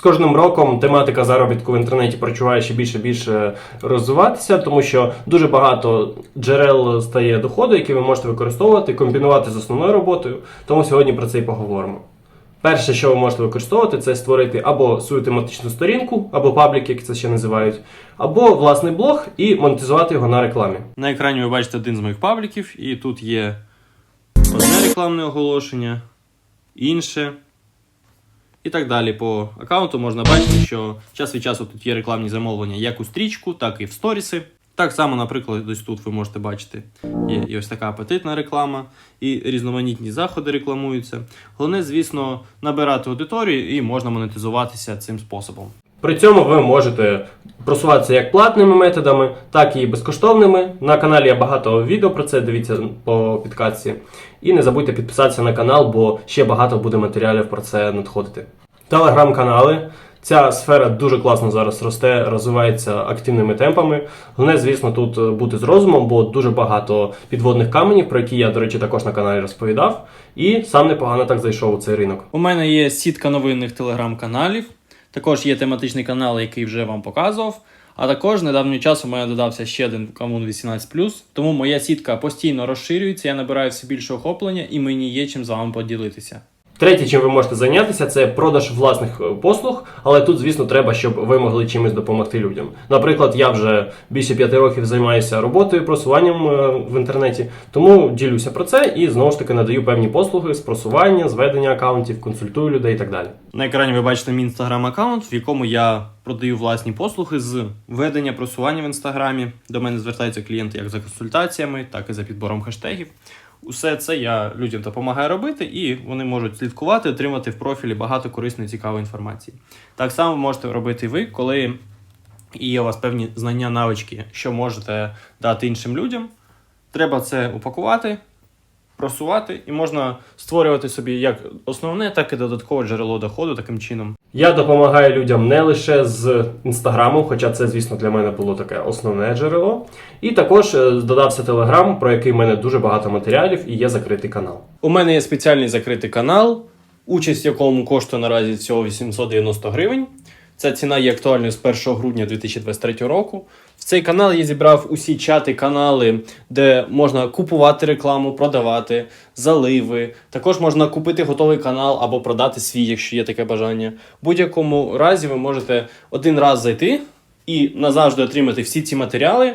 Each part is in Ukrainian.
З кожним роком тематика заробітку в інтернеті почуває ще більше більше розвиватися, тому що дуже багато джерел стає доходу, які ви можете використовувати, комбінувати з основною роботою. Тому сьогодні про це і поговоримо. Перше, що ви можете використовувати, це створити або свою тематичну сторінку, або паблік, як це ще називають, або власний блог і монетизувати його на рекламі. На екрані ви бачите один з моїх пабліків, і тут є одне рекламне оголошення, інше. І так далі по аккаунту можна бачити, що час від часу тут є рекламні замовлення як у стрічку, так і в сторіси. Так само, наприклад, ось тут ви можете бачити, є і ось така апетитна реклама, і різноманітні заходи рекламуються. Головне, звісно, набирати аудиторію і можна монетизуватися цим способом. При цьому ви можете просуватися як платними методами, так і безкоштовними. На каналі є багато відео про це, дивіться по підказці. І не забудьте підписатися на канал, бо ще багато буде матеріалів про це надходити. Телеграм-канали. Ця сфера дуже класно зараз росте, розвивається активними темпами. Головне, звісно, тут бути з розумом, бо дуже багато підводних каменів, про які я, до речі, також на каналі розповідав. І сам непогано так зайшов у цей ринок. У мене є сітка новинних телеграм-каналів. Також є тематичний канал, який вже вам показував. А також недавнім часом у мене додався ще один комун 18+, тому моя сітка постійно розширюється, я набираю все більше охоплення і мені є чим з вами поділитися. Третє, чим ви можете зайнятися, це продаж власних е, послуг, але тут, звісно, треба, щоб ви могли чимось допомогти людям. Наприклад, я вже більше п'яти років займаюся роботою, просуванням е, в інтернеті, тому ділюся про це і знову ж таки надаю певні послуги з просування, з ведення акаунтів, консультую людей і так далі. На екрані ви бачите мій інстаграм аккаунт, в якому я продаю власні послуги з ведення просування в інстаграмі. До мене звертаються клієнти як за консультаціями, так і за підбором хештегів. Усе це я людям допомагаю робити, і вони можуть слідкувати, отримати в профілі багато корисної цікавої інформації. Так само можете робити ви, коли є у вас певні знання, навички, що можете дати іншим людям. Треба це упакувати, просувати, і можна створювати собі як основне, так і додаткове джерело доходу таким чином. Я допомагаю людям не лише з інстаграму, хоча це, звісно, для мене було таке основне джерело. І також е, додався телеграм, про який в мене дуже багато матеріалів і є закритий канал. У мене є спеціальний закритий канал, участь в якому коштує наразі всього 890 гривень. Ця ціна є актуальною з 1 грудня 2023 року. Цей канал я зібрав усі чати, канали, де можна купувати рекламу, продавати, заливи. Також можна купити готовий канал або продати свій, якщо є таке бажання. В будь-якому разі ви можете один раз зайти і назавжди отримати всі ці матеріали.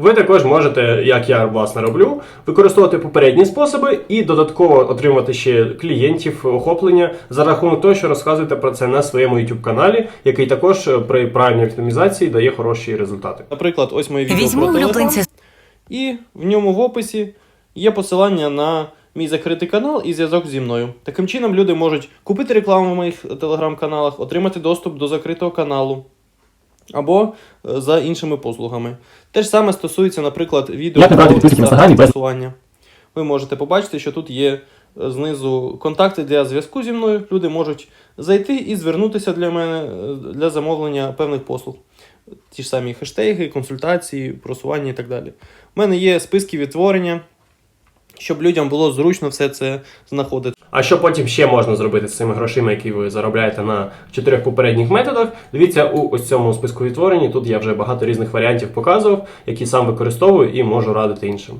Ви також можете, як я власне роблю, використовувати попередні способи і додатково отримувати ще клієнтів, охоплення за рахунок того, що розказуєте про це на своєму YouTube каналі, який також е, при правильній оптимізації дає хороші результати. Наприклад, ось моє відео Візьму про телефон, і в ньому в описі є посилання на мій закритий канал і зв'язок зі мною. Таким чином люди можуть купити рекламу в моїх телеграм-каналах, отримати доступ до закритого каналу. Або е, за іншими послугами. Те ж саме стосується, наприклад, відео про просування. Ви можете побачити, що тут є е, знизу контакти для зв'язку зі мною. Люди можуть зайти і звернутися для мене е, для замовлення певних послуг. Ті ж самі хештеги, консультації, просування і так далі. У мене є списки відтворення, щоб людям було зручно все це знаходити. А що потім ще можна зробити з цими грошима, які ви заробляєте на чотирьох попередніх методах? Дивіться у ось цьому списку відтворені. Тут я вже багато різних варіантів показував, які сам використовую і можу радити іншим.